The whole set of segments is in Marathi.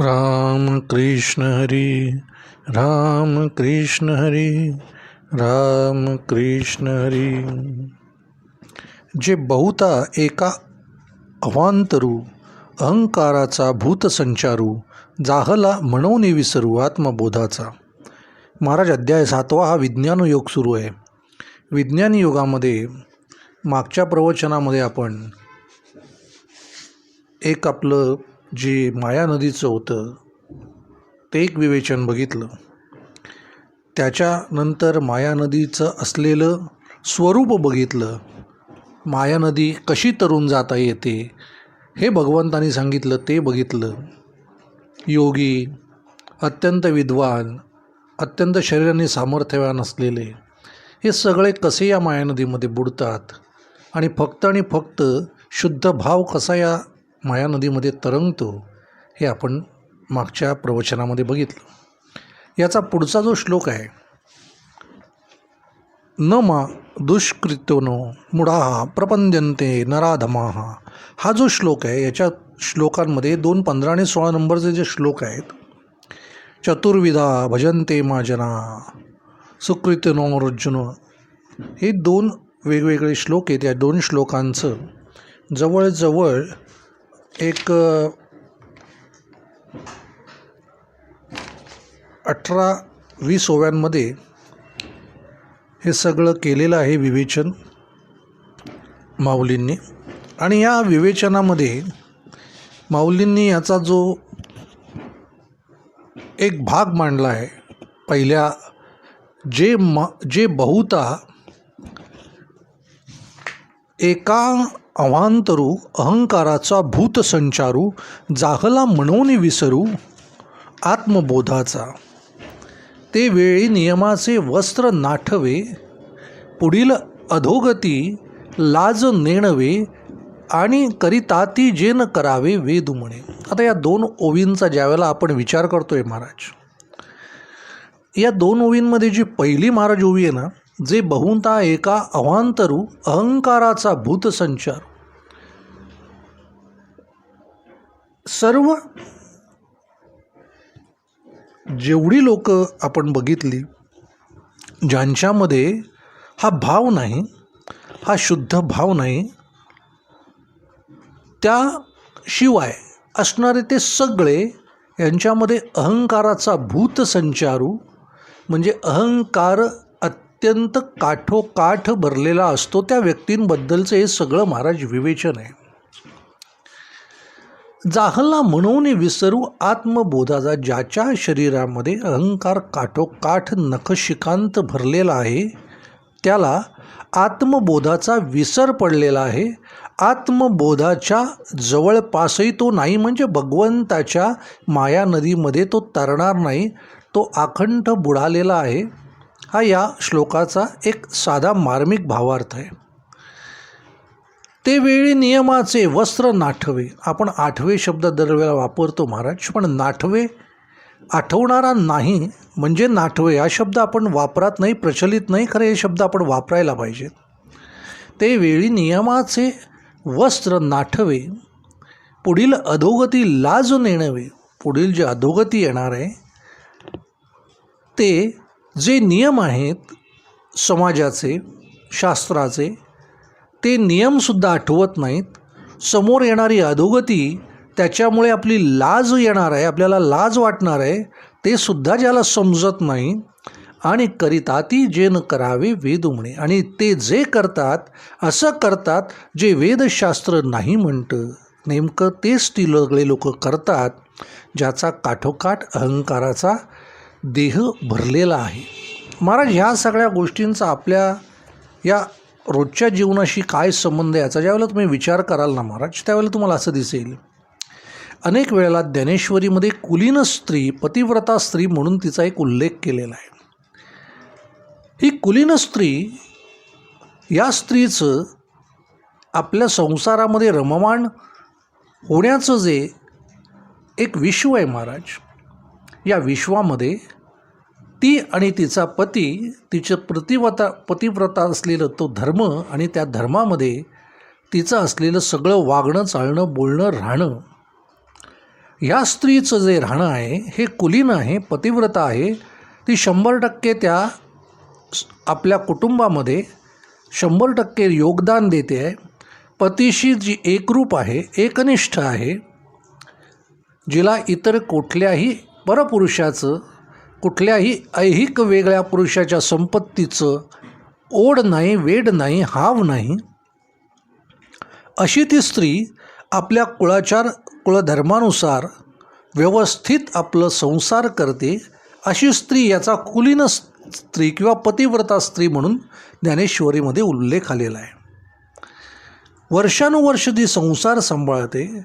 राम कृष्ण हरी राम कृष्ण हरी राम कृष्ण हरी। जे बहुता एका अवांतरू अहंकाराचा भूतसंचारू जाहला म्हणून विसरू आत्मबोधाचा। महाराज अध्याय सातवा हा विज्ञान योग सुरू आहे. विज्ञान योगामध्ये मागच्या प्रवचनामध्ये आपण एक आपलं जे माया नदीचं होतं ते एक विवेचन बघितलं. त्याच्यानंतर माया नदीचं असलेलं स्वरूप बघितलं. माया नदी कशी तरून जाता येते हे भगवंतानी सांगितलं ते बघितलं. योगी अत्यंत विद्वान अत्यंत शरीराने सामर्थ्यवान असलेले हे सगळे कसे या माया नदीमध्ये बुडतात? आणि फक्त आणि फक्त शुद्ध भाव कसा या माया नदीमध्ये तरंगतो हे आपण मागच्या प्रवचनामध्ये बघितलं. याचा पुढचा जो श्लोक आहे न मा दुष्कृत्योनो मुढाहा प्रपंद्यंते नराधमाहा हा जो श्लोक आहे याच्या श्लोकांमध्ये दोन पंधरा आणि सोळा नंबरचे जे श्लोक आहेत चतुर्विधा भजन्ते माजना सुकृत्यनो अर्जुन हे दोन वेगवेगळे श्लोक आहेत. या दोन श्लोकांचं जवळजवळ एक अठरा वीस ओव्यांमध्ये हे सगळं केलेलं आहे विवेचन माऊलींनी. आणि या विवेचनामध्ये माऊलींनी याचा जो एक भाग मांडला आहे पहिल्या जे म जे बहुता एका अवांतरू अहंकाराचा भूतसंचारू जाहला म्हणून विसरू आत्मबोधाचा. ते वेळी नियमाचे वस्त्र नाठवे पुढील अधोगती लाज नेणवे आणि करिताती जे न करावे वेद म्हणे आता या दोन ओवींचा ज्यावेळेला आपण विचार करतोय महाराज या दोन ओवींमध्ये जी पहिली महाराज ओवी आहे ना जे बहुता एका अवांतरू अहंकाराचा भूतसंचार सर्व जेवढी लोक आपण बघितली ज्यांच्यामध्ये हा भाव नाही हा शुद्ध भाव नाही त्याशिवाय असणारे ते सगळे यांच्यामध्ये अहंकाराचा भूत संचारू म्हणजे अहंकार अत्यंत काठोकाठ भरलेला असतो त्या व्यक्तींबद्दलचं हे सगळं महाराज विवेचन आहे. जाहला म्हणून विसरू आत्मबोधाचा ज्याच्या शरीरामध्ये अहंकार काठोकाठ नखशिकांत भरलेला आहे त्याला आत्मबोधाचा विसर पडलेला आहे. आत्मबोधाच्या जवळपासही तो नाही म्हणजे भगवंताच्या माया नदीमध्ये तो तरणार नाही तो आखंड बुडालेला आहे. हा या श्लोकाचा एक साधा मार्मिक भावार्थ आहे. ते वेळी नियमाचे वस्त्र नाठवे. आपण आठवे शब्द दरवेळा वापरतो महाराज पण नाठवे आठवणारा नाही. म्हणजे नाठवे हा शब्द आपण वापरात नाही प्रचलित नाही खरं हे शब्द आपण वापरायला पाहिजेत ते वेळी नियमाचे वस्त्र नाठवे पुढील अधोगती लाज नेणवे. पुढील जे अधोगती येणार आहे ते जे नियम आहेत समाजाचे शास्त्राचे ते नियमसुद्धा आठवत नाहीत. समोर येणारी अधोगती त्याच्यामुळे आपली लाज येणार आहे आपल्याला लाज वाटणार आहे ते सुद्धा ज्याला समजत नाही. आणि करिताती जे न करावे वेद म्हणे आणि ते जे करतात असं करतात जे वेदशास्त्र नाही म्हणतं. नेमकं तेच ती लगळे लोक करतात ज्याचा काठोकाठ अहंकाराचा देह भरलेला आहे. महाराज ह्या सगळ्या गोष्टींचा आपल्या या रोजच्या जीवनाशी काय संबंध याचा ज्यावेळेला तुम्ही विचार कराल ना महाराज त्यावेळेला तुम्हाला असं दिसेल. अनेक वेळेला ज्ञानेश्वरीमध्ये कुलीन स्त्री पतिव्रता स्त्री म्हणून तिचा एक उल्लेख केलेला आहे. ही कुलीन स्त्री या स्त्रीचं आपल्या संसारामध्ये रममाण होण्याचं जे एक विश्व आहे महाराज या विश्वामध्ये ती आणि तिचा पती तिचं प्रतिव्रता पतिव्रता असलेलं तो धर्म आणि त्या धर्मामध्ये तिचं असलेलं सगळं वागणं चालणं बोलणं राहणं. ह्या स्त्रीचं जे राहणं आहे हे कुलीन आहे पतिव्रता आहे ती शंभर टक्के त्या आपल्या कुटुंबामध्ये शंभर टक्के योगदान देते आहे. पतीशी जी एकरूप आहे एकनिष्ठ आहे जिला इतर कुठल्याही परपुरुषाचं कुठल्याही ऐहिक वेगळ्या पुरुषाच्या संपत्तीचं ओढ नाही वेड नाही हाव नाही. अशी ती स्त्री आपल्या कुळाचार कुळधर्मानुसार व्यवस्थित आपलं संसार करते अशी स्त्री याचा कुलीन स्त्री किंवा पतिव्रता स्त्री म्हणून ज्ञानेश्वरीमध्ये उल्लेख आलेला आहे. वर्षानुवर्ष ती संसार सांभाळते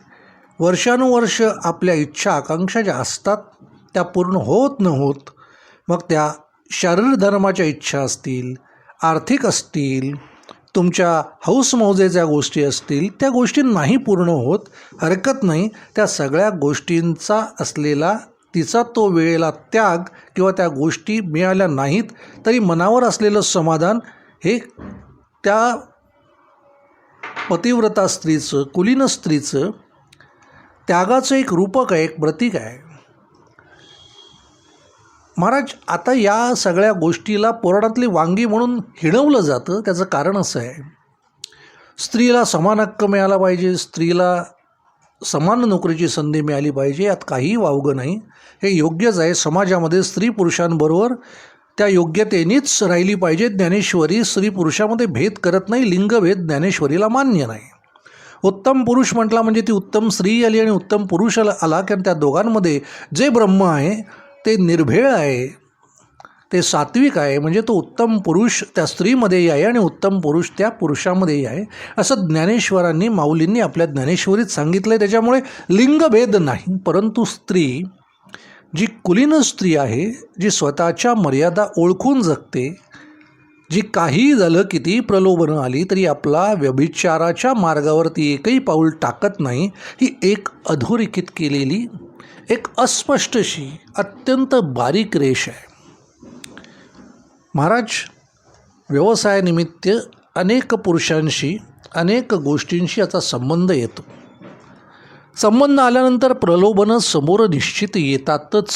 वर्षानुवर्ष आपल्या इच्छा आकांक्षा ज्या असतात त्या पूर्ण होत न होत मग त्या शारीरिक धर्माच्या इच्छा असतील आर्थिक असतील तुमच्या हौस मौजेच्या गोष्टी असतील त्या गोष्टी नाही पूर्ण होत हरकत नाही त्या सगळ्या गोष्टींचा असलेला तिचा तो वेळेला त्याग किंवा त्या गोष्टी मिळाल्या नाहीत तरी मनावर असलेलं समाधान हे त्या पतिव्रता स्त्रीचं कुलीन स्त्रीचं त्यागाचं एक रूपक आहे एक प्रतीक आहे. महाराज आता या सगळ्या गोष्टीला पुराणातली वांगी म्हणून हिणवलं जातं त्याचं कारण असं आहे. स्त्रीला समान हक्क मिळाला पाहिजे स्त्रीला समान नोकरीची संधी मिळाली पाहिजे यात काहीही वावगं नाही. हे योग्यच आहे समाजामध्ये स्त्री पुरुषांबरोबर त्या योग्यतेनेच राहिली पाहिजे. ज्ञानेश्वरी स्त्री पुरुषामध्ये भेद करत नाही लिंगभेद ज्ञानेश्वरीला मान्य नाही. उत्तम पुरुष म्हटला म्हणजे ती उत्तम स्त्री आली आणि उत्तम पुरुष आला आला कारण त्या दोघांमध्ये जे ब्रह्म आहे ते निर्भेळ आहे ते सात्विक आहे म्हणजे तो उत्तम पुरुष त्या स्त्रीमध्येही आहे आणि उत्तम पुरुष त्या पुरुषामध्येही आहे असं ज्ञानेश्वरांनी माऊलींनी आपल्या ज्ञानेश्वरीत सांगितलं आहे त्याच्यामुळे लिंगभेद नाही परंतु स्त्री जी कुलीन स्त्री आहे जी स्वतःच्या मर्यादा ओळखून जगते जी काही झालं किती प्रलोभनं आली तरी आपला व्यभिचाराच्या मार्गावरती एकही पाऊल टाकत नाही ही एक अधोरेखित केलेली एक अस्पष्टशी अत्यंत बारीक रेष आहे. महाराज व्यवसायानिमित्त अनेक पुरुषांशी अनेक गोष्टींशी याचा संबंध येतो. संबंध आल्यानंतर प्रलोभनं समोर निश्चित येतातच.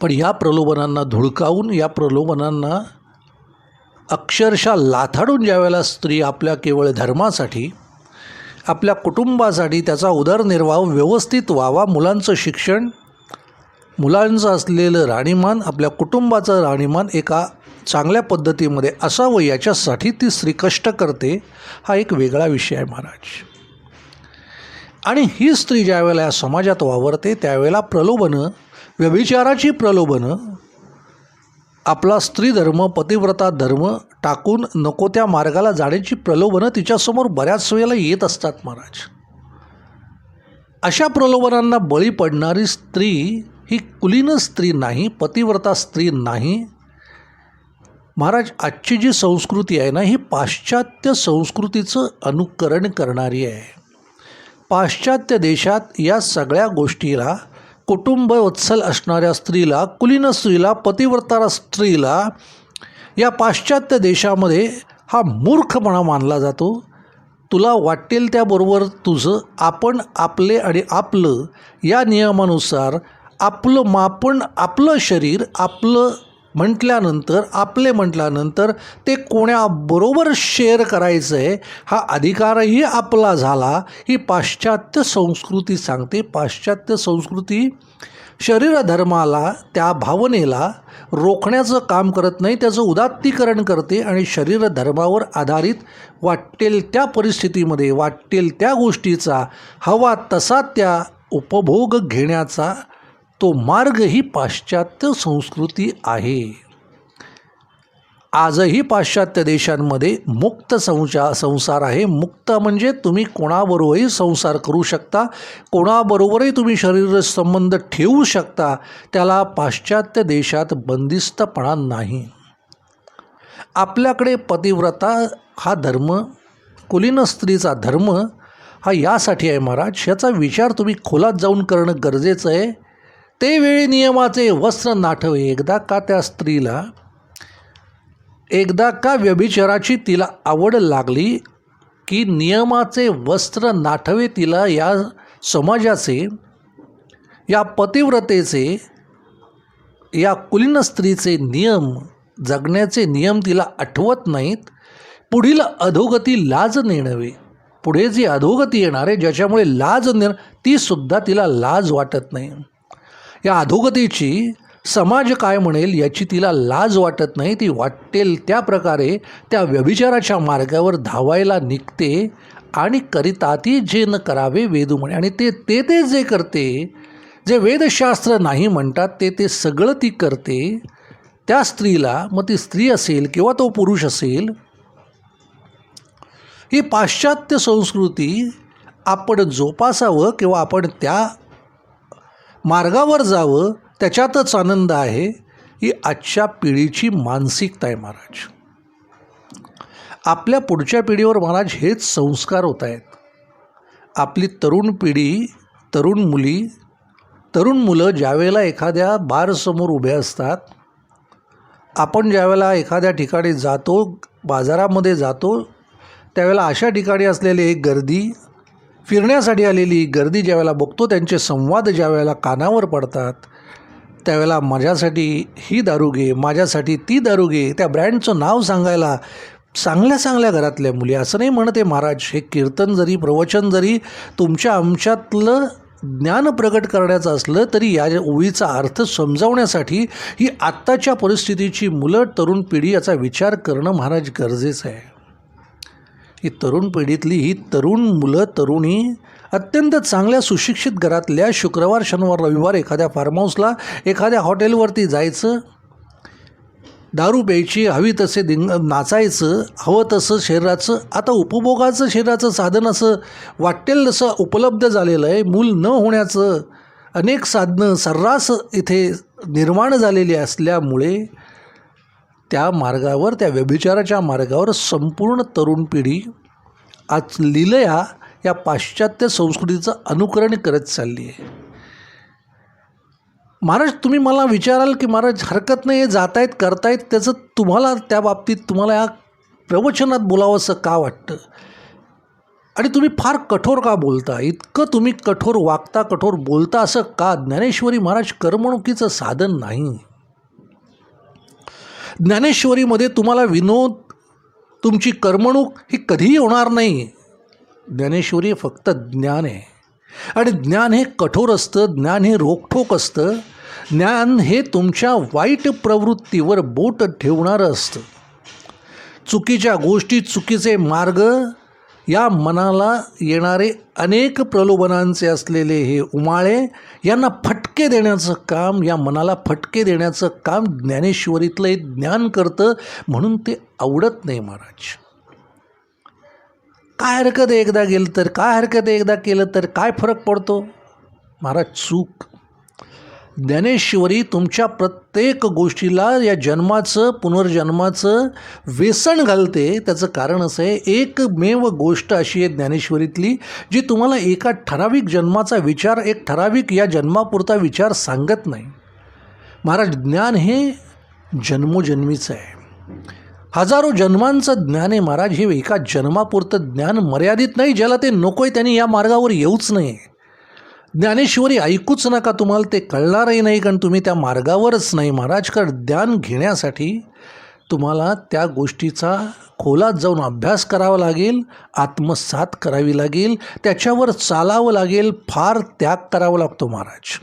पण या प्रलोभनांना धुळकावून या प्रलोभनांना अक्षरशः लाथाडून ज्यावेळेला स्त्री आपल्या केवळ धर्मासाठी आपल्या कुटुंबासाठी त्याचा उदरनिर्वाह व्यवस्थित व्हावा. मुलांचं शिक्षण मुलांचं असलेलं राहणीमान आपल्या कुटुंबाचं राहणीमान एका चांगल्या पद्धतीमध्ये असावं याच्यासाठी ती स्त्री कष्ट करते. हा एक वेगळा विषय आहे महाराज. आणि ही स्त्री ज्यावेळेला या समाजात वावरते त्यावेळेला प्रलोभनं व्यभिचाराची प्रलोभनं आपला स्त्री धर्म पतिव्रता धर्म टाकून नको त्या मार्गाला जाण्याची प्रलोभनं तिच्यासमोर बऱ्याच वेळेला येत असतात महाराज. अशा प्रलोभनांना बळी पडणारी स्त्री ही कुलीन स्त्री नाही पतिव्रता स्त्री नाही. महाराज आजची जी संस्कृती आहे ना ही पाश्चात्य संस्कृतीचं अनुकरण करणारी आहे. पाश्चात्य देशात या सगळ्या गोष्टीला कुटुंब वत्सल असणाऱ्या स्त्रीला कुलीन स्त्रीला पतिव्रतारा स्त्रीला या पाश्चात्य देशामध्ये हा मूर्खपणा मानला जातो. तुला वाटेल त्याबरोबर तुझं आपण आपले आणि आपलं या नियमानुसार आपलं मापण आपलं शरीर आपलं म्हटल्यानंतर आपले म्हटल्यानंतर ते कोणाबरोबर शेअर करायचं आहे हा अधिकारही आपला झाला. ही पाश्चात्य संस्कृती सांगते. पाश्चात्य संस्कृती शरीरधर्माला त्या भावनेला रोखण्याचं काम करत नाही त्याचं उदात्तीकरण करते आणि शरीरधर्मावर आधारित वाटेल त्या परिस्थितीमध्ये वाटेल त्या गोष्टीचा हवा तसा त्या उपभोग घेण्याचा तो मार्ग ही पाश्चात्य संस्कृती आहे. आजही पाश्चात्य देशांमध्ये मुक्त संचा संसार आहे. मुक्त म्हणजे तुम्ही कोणाबरोबरही संसार करू शकता कोणाबरोबरही तुम्ही शरीर संबंध ठेवू शकता त्याला पाश्चात्य देशात बंदिस्तपणा नाही. आपल्याकडे पतिव्रता हा धर्म कुलीन स्त्रीचा धर्म हा यासाठी आहे महाराज. याचा विचार तुम्ही खोलात जाऊन करणं गरजेचं आहे. ते वेळी नियमाचे वस्त्र नाठवे. एकदा का त्या स्त्रीला एकदा का व्यभिचाराची तिला आवड लागली की नियमाचे वस्त्र नाठवे तिला या समाजाचे या पतिव्रतेचे या कुलीन स्त्रीचे नियम जगण्याचे नियम तिला आठवत नाहीत पुढील अधोगती लाज नेणवे. पुढे जी अधोगती येणार आहे ज्याच्यामुळे लाज ने तीसुद्धा तिला लाज वाटत नाही. या अधोगतीची समाज काय म्हणेल याची तिला लाज वाटत नाही. ती वाटेल त्या प्रकारे त्या व्यभिचाराच्या मार्गावर धावायला निघते आणि करिता ती जे न करावे वेदू म्हणे. आणि ते ते ते जे करते जे वेदशास्त्र नाही म्हणतात ते ते सगळं ती करते. त्या स्त्रीला मग ती स्त्री असेल किंवा तो पुरुष असेल ही पाश्चात्य संस्कृती आपण जोपासावं किंवा आपण त्या मार्गावर जावं त्याच्यातच आनंद आहे ही आजच्या पिढीची मानसिकता आहे महाराज. आपल्या पुढच्या पिढीवर महाराज हेच संस्कार होत आहेत. आपली तरुण पिढी तरुण मुली तरुण मुलं ज्यावेळेला एखाद्या बारसमोर उभे असतात आपण ज्यावेळेला एखाद्या ठिकाणी जातो बाजारामध्ये जातो त्यावेळेला अशा ठिकाणी असलेली एक गर्दी फिरण्यासाठी आलेली गर्दी ज्यावेळेला बघतो त्यांचे संवाद ज्यावेळेला कानावर पडतात त्यावेळेला माझ्यासाठी ही दारू घे माझ्यासाठी ती दारू घे त्या ब्रँडचं नाव सांगायला चांगल्या चांगल्या घरातल्या मुली. असं नाही म्हणते महाराज हे कीर्तन जरी प्रवचन जरी तुमच्या आमच्यातलं ज्ञान प्रगट करण्याचं असलं तरी या ओळीचा अर्थ समजावण्यासाठी ही आत्ताच्या परिस्थितीची मुलं तरुण पिढी याचा विचार करणं महाराज गरजेचं आहे. ही तरुण पिढीतली ही तरुण मुलं तरुणी अत्यंत चांगल्या सुशिक्षित घरातल्या शुक्रवार शनिवार रविवार एखाद्या फार्म हाऊसला एखाद्या हॉटेलवरती जायचं दारू प्यायची हवी तसे दिंग नाचायचं हवं तसं शरीराचं आता उपभोगाचं शरीराचं साधन असं वाटेल तसं उपलब्ध झालेलं आहे मूल न होण्याचं अनेक साधनं सर्रास इथे निर्माण झालेली असल्यामुळे त्या मार्गावर त्या व्यभिचाराच्या मार्गावर संपूर्ण तरुण पिढी आज लिलया या पाश्चात्य संस्कृतीचं अनुकरण करत चालली आहे. महाराज तुम्ही मला विचाराल की महाराज हरकत नाही हे जातायत करतायत त्याचं तुम्हाला त्या बाबतीत तुम्हाला या प्रवचनात बोलावंसं का वाटतं? आणि तुम्ही फार कठोर का बोलता? इतकं तुम्ही कठोर वागता कठोर बोलता असं का? ज्ञानेश्वरी महाराज करमणुकीचं साधन नाही. ज्ञानेश्वरीमध्ये तुम्हाला विनोद तुमची करमणूक ही कधीही होणार नाही. ज्ञानेश्वरी फक्त ज्ञान आहे. आणि ज्ञान हे कठोर असतं ज्ञान हे रोखठोक असतं. ज्ञान हे तुमच्या वाईट प्रवृत्तीवर बोट ठेवणारं असतं. चुकीच्या गोष्टी चुकीचे मार्ग या मनाला येणारे अनेक प्रलोभनांचे असलेले हे उमाळे यांना फटके देण्याचं काम या मनाला फटके देण्याचं काम ज्ञानेश्वरीतलं हे ज्ञान करतं म्हणून ते आवडत नाही महाराज. काय हरकत एकदा गेलं तर? काय हरकत एकदा केलं तर? काय फरक पडतो? महाराज चूक ज्ञानेश्वरी तुमच्या प्रत्येक गोष्टीला या जन्माचं पुनर्जन्माचं व्यसन घालते. त्याचं कारण असं आहे एकमेव गोष्ट अशी आहे ज्ञानेश्वरीतली जी तुम्हाला एका ठराविक जन्माचा विचार एक ठराविक या जन्मापुरता विचार सांगत नाही. महाराज ज्ञान हे जन्मोजन्मीचं आहे. हजारो जन्मांचं ज्ञान आहे महाराज हे एका जन्मापुरतं ज्ञान मर्यादित नाही ज्याला ते नको आहे त्यांनी या मार्गावर येऊच नाही ज्ञानेश्वरी ऐकूच नका तुम्हाला ते कळणारही नाही कारण तुम्ही त्या मार्गावरच नाही. महाराज कारण ज्ञान घेण्यासाठी तुम्हाला त्या गोष्टीचा खोलात जाऊन अभ्यास करावा लागेल आत्मसात करावी लागेल त्याच्यावर चालावं लागेल फार त्याग करावा लागतो महाराज.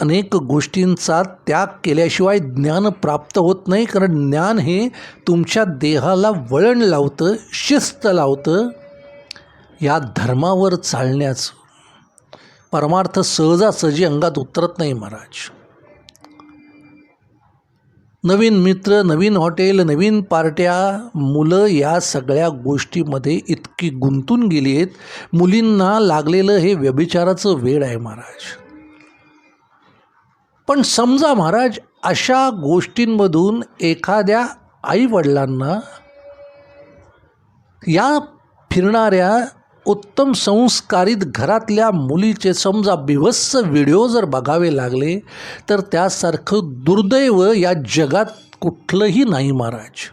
अनेक गोष्टींचा त्याग केल्याशिवाय ज्ञान प्राप्त होत नाही कारण ज्ञान हे तुमच्या देहाला वळण लावतं शिस्त लावतं या धर्मावर चालण्याचं. परमार्थ सहजासहजी अंगात उतरत नाही महाराज. नवीन मित्र नवीन हॉटेल नवीन पार्ट्या मुलं या सगळ्या गोष्टीमध्ये इतकी गुंतून गेली आहेत. मुलींना लागलेलं हे व्यभिचाराचं वेळ आहे महाराज. पण समजा महाराज अशा गोष्टींमधून एखाद्या आईवडिलांना या फिरणाऱ्या उत्तम संस्कारित घरातल्या मुलीचे समजा बिभत्स व्हिडिओ जर बघावे लागले तर त्यासारखं दुर्दैव या जगात कुठलंही नाही महाराज.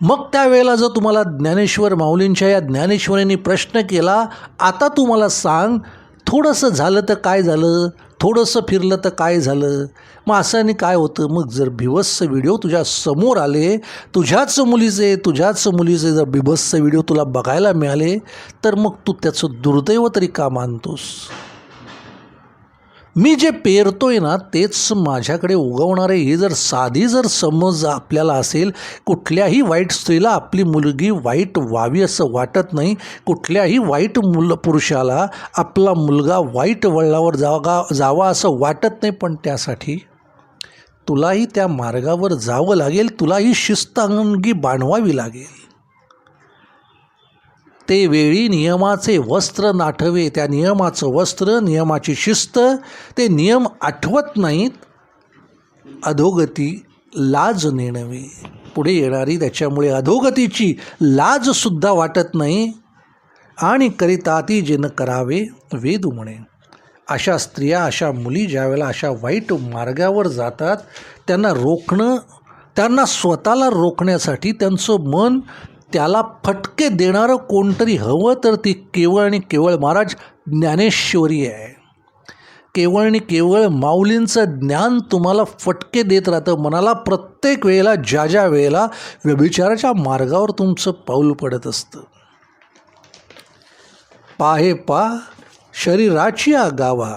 मग त्यावेळेला जर तुम्हाला ज्ञानेश्वर माऊलींच्या या ज्ञानेश्वरींनी प्रश्न केला आता तू मला सांग थोडंसं झालं तर काय झालं? थोडंसं फिरलं तर काय झालं? मग असं काय होतं? मग जर बिभत्स व्हिडिओ तुझ्या समोर आले तुझ्याच मुलीचे तुझ्याच मुलीचे जर बिभत्स व्हिडिओ तुला बघायला मिळाले तर मग तू त्याचं दुर्दैव तरी का मानतोस? मी जे पेरतोय ना तेच माझ्याकडे उगवणारे ही जर साधी जर समज आपल्याला असेल कुठल्याही वाईट स्त्रीला आपली मुलगी वाईट व्हावी असं वाटत नाही. कुठल्याही वाईट मुल पुरुषाला आपला मुलगा वाईट वळणावर जावा जावा असं वाटत नाही. पण त्यासाठी तुलाही त्या मार्गावर जावं लागेल तुलाही शिस्त अंगी बांधवावी लागेल. ते वेळी नियमाचे वस्त्र नाठवे. त्या नियमाचं वस्त्र नियमाची शिस्त ते नियम आठवत नाहीत अधोगती लाज नेणवे. पुढे येणारी त्याच्यामुळे अधोगतीची लाजसुद्धा वाटत नाही आणि करिता ती जिन करावे वेद म्हणे. अशा स्त्रिया अशा मुली ज्यावेळेला अशा वाईट मार्गावर जातात त्यांना रोखणं त्यांना स्वतःला रोखण्यासाठी त्यांचं मन त्याला फटके देणारं कोणतरी हवं तर ती केवळ आणि केवळ महाराज ज्ञानेश्वरी आहे. केवळ आणि केवळ माऊलींचं ज्ञान तुम्हाला फटके देत राहतं. मनाला प्रत्येक वेळेला ज्या ज्या वेळेला व्यभिचाराच्या मार्गावर तुमचं पाऊल पडत असतं. पाहे पा शरीराची आगावा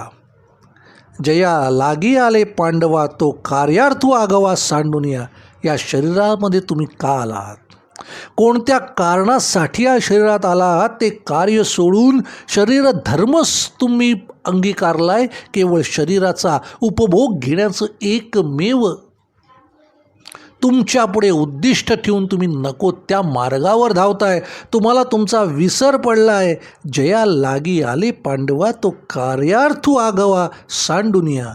जया लागी आले पांडवा तो कार्यार्थू आगावा सांडून या शरीरामध्ये तुम्ही का आलात? कोणत्या कारणासाठी या शरीरात आला ते कार्य सोडून शरीर धर्मच तुम्ही अंगीकारलाय केवळ शरीराचा उपभोग घेण्याचं एकमेव तुमच्यापुढे उद्दिष्ट ठेवून तुम्ही नको त्या मार्गावर धावताय. तुम्हाला तुमचा विसर पडला आहे जया लागी आले पांडवा तो कार्यार्थू आगवा सांडुनिया.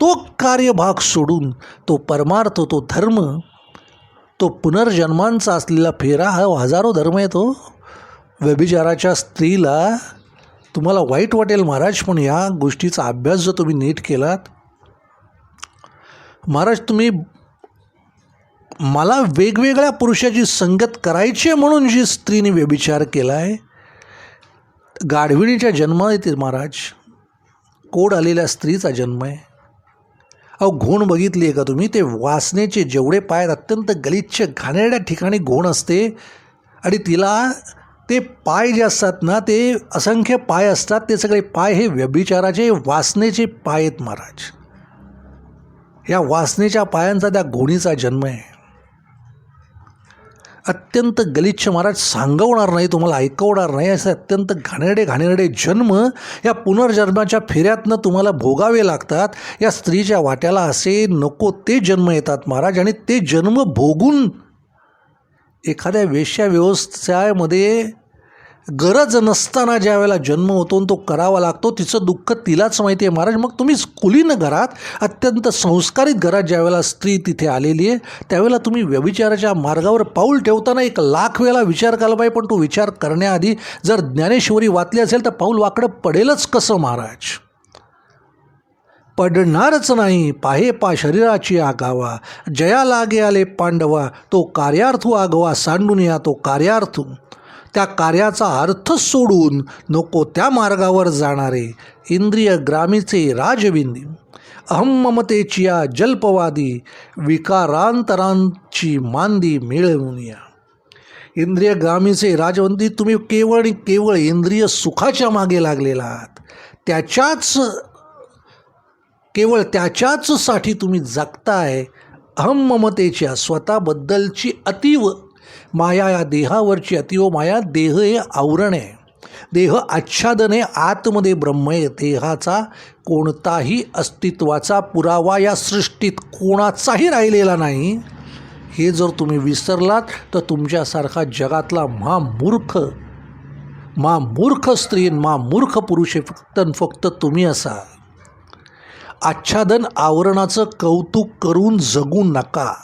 तो कार्यभाग सोडून तो परमार्थ तो धर्म तो पुनर्जन्मांचा असलेला फेरा हा हजारो धर्म आहे तो हो. व्यभिचाराच्या स्त्रीला तुम्हाला वाईट वाटेल महाराज पण या गोष्टीचा अभ्यास जर तुम्ही नीट केलात महाराज तुम्ही मला वेगवेगळ्या पुरुषाची संगत करायची आहे म्हणून जी स्त्रीने व्यभिचार केला आहे गाढविणीच्या जन्म येते महाराज. कोड आलेल्या स्त्रीचा जन्म आहे. अहो घोण बघितली आहे का तुम्ही? ते वासनेचे जेवढे पाय आहेत अत्यंत गलिच्छ घाणेरड्या ठिकाणी घोण असते आणि तिला ते पाय जे असतात ना ते असंख्य पाय असतात ते सगळे पाय हे व्यभिचाराचे वासनेचे पाय आहेत महाराज. या वासनेच्या पायांचा त्या घोणीचा जन्म आहे. अत्यंत गलिच्छ महाराज सांगवणार नाही तुम्हाला ऐकवणार नाही असे अत्यंत घाणेरडे घाणेरडे जन्म या पुनर्जन्माच्या फेऱ्यातनं तुम्हाला भोगावे लागतात. या स्त्रीच्या वाट्याला असे नको ते जन्म येतात महाराज आणि ते जन्म भोगून एखाद्या वेश्या व्यवस्थेमध्ये गरज नसताना ज्या वेळेला जन्म होतो आणि तो करावा लागतो तिचं दुःख तिलाच माहिती आहे महाराज. मग तुम्ही कुलीन घरात अत्यंत संस्कारित घरात ज्या वेळेला स्त्री तिथे आलेली आहे त्यावेळेला तुम्ही व्यभिचाराच्या मार्गावर पाऊल ठेवताना एक लाख वेळेला विचार केला पाहिजे. पण तो विचार करण्याआधी जर ज्ञानेश्वरी वाचली असेल तर पाऊल वाकडं पडेलच कसं महाराज? पडणारच नाही. पाहे पा शरीराची आगावा. जया लागे आले पांडवा तो कार्यार्थू आगवा सांडून या तो कार्यार्थू. त्या कार्याचा अर्थ सोडून नको त्या मार्गावर जाणारे इंद्रिय ग्रामीचे राजविंदी अहम ममतेची या जल्पवादी विकारांतरांची मांदी मिळवून या. इंद्रिय ग्रामीचे राजवंदी तुम्ही केवळ आणि केवळ इंद्रिय सुखाच्या मागे लागलेला आहात. त्याच्याच केवळ त्याच्याचसाठी तुम्ही जगताय. अहम ममतेच्या स्वतःबद्दलची अतीव माया या देहावरची अति व माया देह हे आवरण आहे. देह आच्छादन आतमध्ये ब्रह्म आहे. देहाचा कोणताही अस्तित्वाचा पुरावा या सृष्टीत कोणाचाही राहिलेला नाही. हे जर तुम्ही विसरलात तर तुमच्यासारखा जगातला महामूर्ख महामूर्ख स्त्री महामूर्ख पुरुष आहे फक्त फक्त तुम्ही असा. आच्छादन आवरणाचं कौतुक करून जगू नका.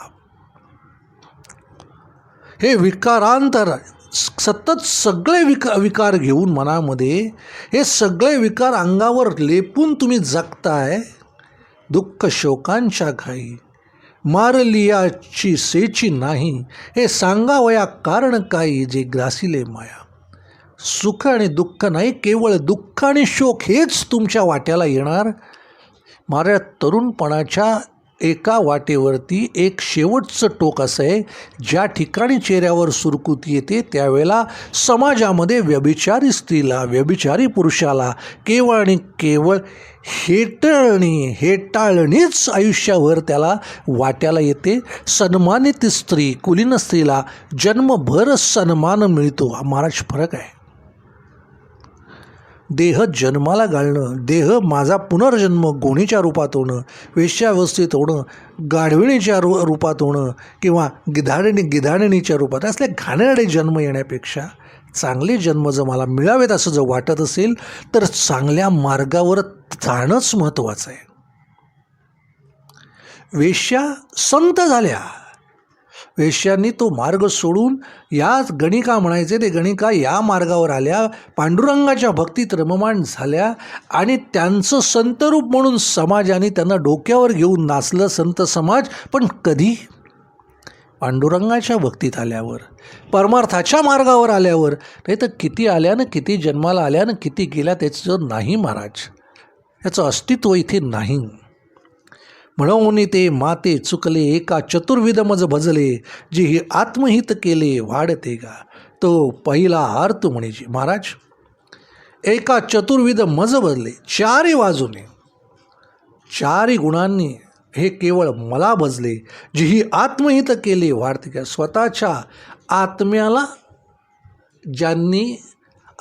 हे विकारांतर सतत सगळे विका विकार घेऊन मनामध्ये हे सगळे विकार अंगावर लेपून तुम्ही जगताय दुःख शोकांच्या घाई मारलियाची सेची नाही हे सांगावया कारण काही जे ग्रासिले माया? सुख आणि दुःख नाही केवळ दुःख आणि शोक हेच तुमच्या वाट्याला येणार? माझ्या तरुणपणाच्या एका वाटेवरती एक शेवटचं टोक असं आहे ज्या ठिकाणी चेहऱ्यावर सुरकुती येते त्यावेळेला समाजामध्ये व्यभिचारी स्त्रीला व्यभिचारी पुरुषाला केवळ आणि केवळ हेटाळणी हेटाळणीच आयुष्याभर त्याला वाट्याला येते. सन्मानित स्त्री कुलीन स्त्रीला जन्मभर सन्मान मिळतो. हा महाराज फरक आहे. देह जन्माला घालणं देह माझा पुनर्जन्म गोणीच्या रूपात होणं वेश्यावस्थेत होणं गाढविणीच्या रू रूपात होणं किंवा गिधाडिणी गिधाडिणीच्या रूपात असले घाणेरडे जन्म येण्यापेक्षा चांगले जन्म जर मला मिळावेत असं जर वाटत असेल तर चांगल्या मार्गावर जाणंच महत्त्वाचं आहे. वेश्या संत झाल्या. वेश्यांनी तो मार्ग सोडून याच गणिका म्हणायचे ते गणिका या मार्गावर आल्या पांडुरंगाच्या भक्तीत रममाण झाल्या आणि त्यांचं संतरूप म्हणून समाजाने त्यांना डोक्यावर घेऊन नाचलं संत समाज पण कधी? पांडुरंगाच्या भक्तीत आल्यावर परमार्थाच्या मार्गावर आल्यावर नाही तर किती आल्यानं किती जन्माला आल्यानं किती गेल्या त्याचं नाही महाराज. याचं अस्तित्व इथे नाही. म्हणून ते माते चुकले एका चतुर्विध मज भजले जे ही आत्महित केले वाढते का तो पहिला अर्थ म्हणजे महाराज एका चतुर्विध मज भजले चारी बाजूने. चारी गुणांनी हे केवळ मला भजले जे ही आत्महित केले वाढते का स्वतःच्या आत्म्याला ज्यांनी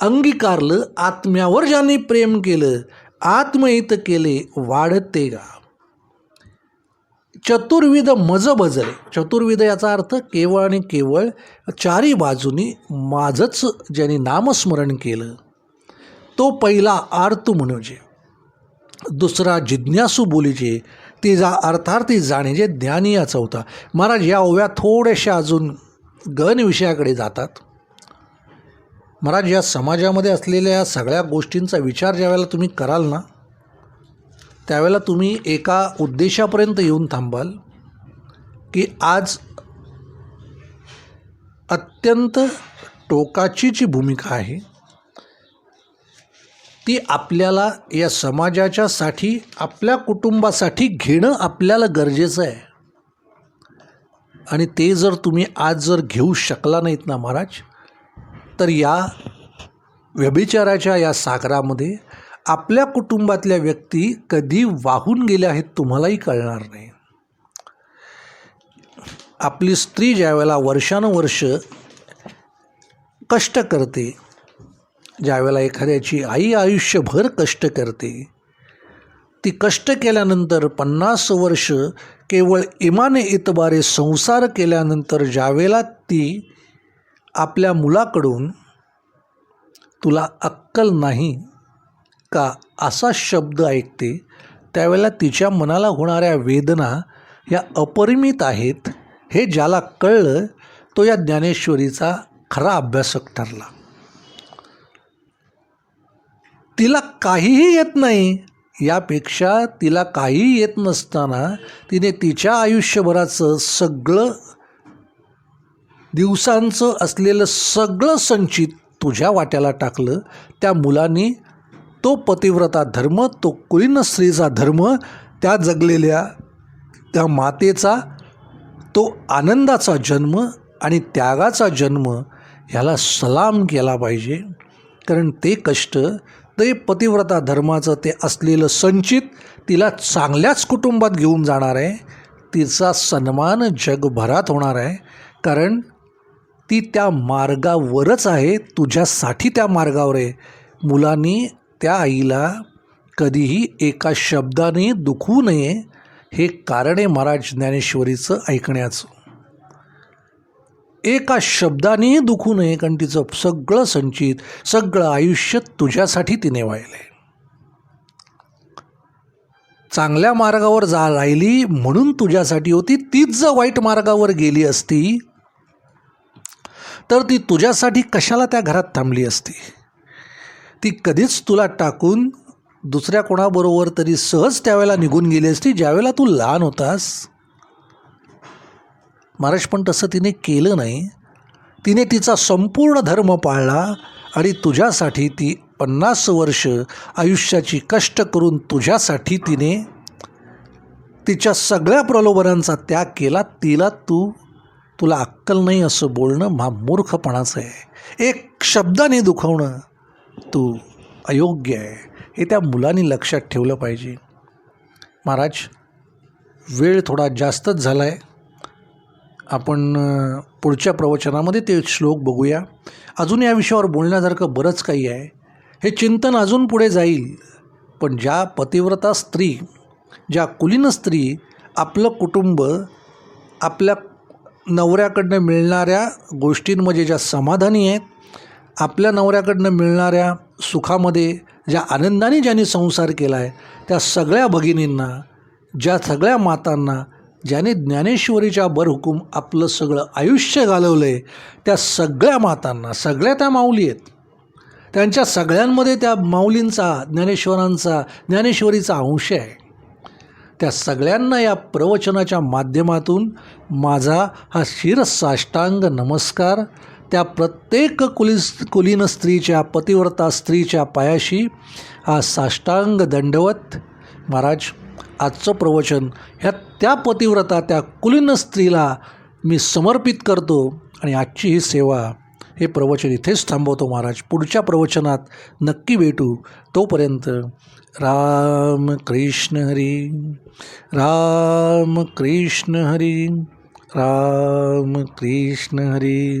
अंगीकारलं आत्म्यावर ज्यांनी प्रेम केलं आत्महित केले वाढते का चतुर्विध मज भजले चतुर्विध याचा अर्थ केवळ आणि केवळ चारी बाजूनी माझंच ज्यांनी नामस्मरण केलं. तो पहिला आर्त म्हणजे दुसरा जिज्ञासू बोलीचे ती जा अर्थार्थी जाणीचे ज्ञानी या चौथा महाराज या ओव्या थोड्याशा अजून गहन विषयाकडे जातात. महाराज या समाजामध्ये असलेल्या या सगळ्या गोष्टींचा विचार ज्यावेळेला तुम्ही कराल ना त्यावेळेला तुम्ही एका उद्देशापर्यंत येऊन थांबाल की आज अत्यंत टोकाची जी भूमिका आहे. ती आपल्याला या समाजाच्यासाठी आपल्या कुटुंबासाठी घेणं आपल्याला गरजेचं आहे. आणि ते जर तुम्ही आज जर घेऊ शकला नाहीत ना महाराज तर या व्यभिचाराच्या या सागरामध्ये आपल्या कुटुंबातल्या व्यक्ती कधी वाहून गेल्या आहेत तुम्हालाही कळणार नाही. आपली स्त्री ज्यावेळेला वर्षानुवर्ष कष्ट करते ज्यावेळेला एखाद्याची आई आयुष्यभर कष्ट करते ती कष्ट केल्यानंतर पन्नास वर्ष केवळ इमाने इतबारे संसार केल्यानंतर ज्यावेळेला ती आपल्या मुलाकडून तुला अक्कल नाही का असा शब्द ऐकते त्यावेळेला तिच्या मनाला होणाऱ्या वेदना या अपरिमित आहेत हे ज्याला कळलं तो या ज्ञानेश्वरीचा खरा अभ्यासक ठरला. तिला काहीही येत नाही. यापेक्षा तिला काहीही येत नसताना तिने तिच्या आयुष्यभराचं सगळं दिवसांचं असलेलं सगळं संचित तुझ्या वाट्याला टाकलं. त्या मुलांनी तो पतिव्रता धर्म तो कुलीन स्त्रीचा धर्म त्या जगलेल्या त्या मातेचा तो आनंदाचा जन्म आणि त्यागाचा जन्म ह्याला सलाम केला पाहिजे. कारण ते कष्ट ते पतिव्रता धर्माचं ते असलेलं संचित तिला चांगल्याच कुटुंबात घेऊन जाणार आहे. तिचा सन्मान जगभरात होणार आहे. कारण ती त्या मार्गावरच आहे. तुझ्यासाठी त्या मार्गावर आहे. मुलांनी त्या आईला कधीही एका शब्दाने दुखवू नये हे कारण आहे महाराज ज्ञानेश्वरीचं ऐकण्याचं. एका शब्दानेही दुखू नये कारण तिचं सगळं संचित सगळं आयुष्य तुझ्यासाठी तिने वाहिले. चांगल्या मार्गावर जा राहिली म्हणून तुझ्यासाठी होती तीच जर वाईट मार्गावर गेली असती तर ती तुझ्यासाठी कशाला त्या घरात थांबली असती? ती कधीच तुला टाकून दुसऱ्या कोणाबरोबर तरी सहज त्यावेळेला निघून गेली असती ज्यावेळेला तू लहान होतास. महाराज पण तसं तिने केलं नाही. तिने तिचा संपूर्ण धर्म पाळला आणि तुझ्यासाठी ती पन्नास वर्ष आयुष्याची कष्ट करून तुझ्यासाठी तिने तिच्या सगळ्या प्रलोभनांचा त्याग केला. तिला तू तुला अक्कल नाही असं बोलणं हा मूर्खपणाचं आहे. एक शब्दाने दुखवणं तू अयोग्य आहे हे त्या मुलांनी लक्षात ठेवलं पाहिजे. महाराज वेळ थोडा जास्तच झाला आहे आपण पुढच्या प्रवचनामध्ये ते श्लोक बघूया. अजून या विषयावर बोलण्यासारखं बरंच काही आहे. हे चिंतन अजून पुढे जाईल. पण ज्या पतिव्रता स्त्री ज्या कुलीन स्त्री आपलं कुटुंब आपल्या नवऱ्याकडनं मिळणाऱ्या गोष्टींमध्ये ज्या समाधानी आहेत आपल्या नवऱ्याकडनं मिळणाऱ्या सुखामध्ये ज्या आनंदाने ज्यांनी संसार केला आहे त्या सगळ्या भगिनींना ज्या सगळ्या मातांना ज्याने ज्ञानेश्वरीच्या बरहुकूम आपलं सगळं आयुष्य घालवलं आहे त्या सगळ्या मातांना सगळ्या त्या माऊली आहेत. त्यांच्या सगळ्यांमध्ये त्या माऊलींचा ज्ञानेश्वरांचा ज्ञानेश्वरीचा अंश आहे. त्या सगळ्यांना या प्रवचनाच्या माध्यमातून माझा हा शिरसाष्टांग नमस्कार त्या प्रत्येक कुलीस कुलीन स्त्रीच्या पतिव्रता स्त्रीच्या पायाशी हा साष्टांग दंडवत. महाराज आजचं प्रवचन ह्या त्या पतिव्रता त्या कुलीन स्त्रीला मी समर्पित करतो आणि आजची ही सेवा हे प्रवचन इथेच थांबवतो महाराज. पुढच्या प्रवचनात नक्की भेटू. तोपर्यंत राम कृष्ण हरी राम कृष्ण हरी राम कृष्ण हरी.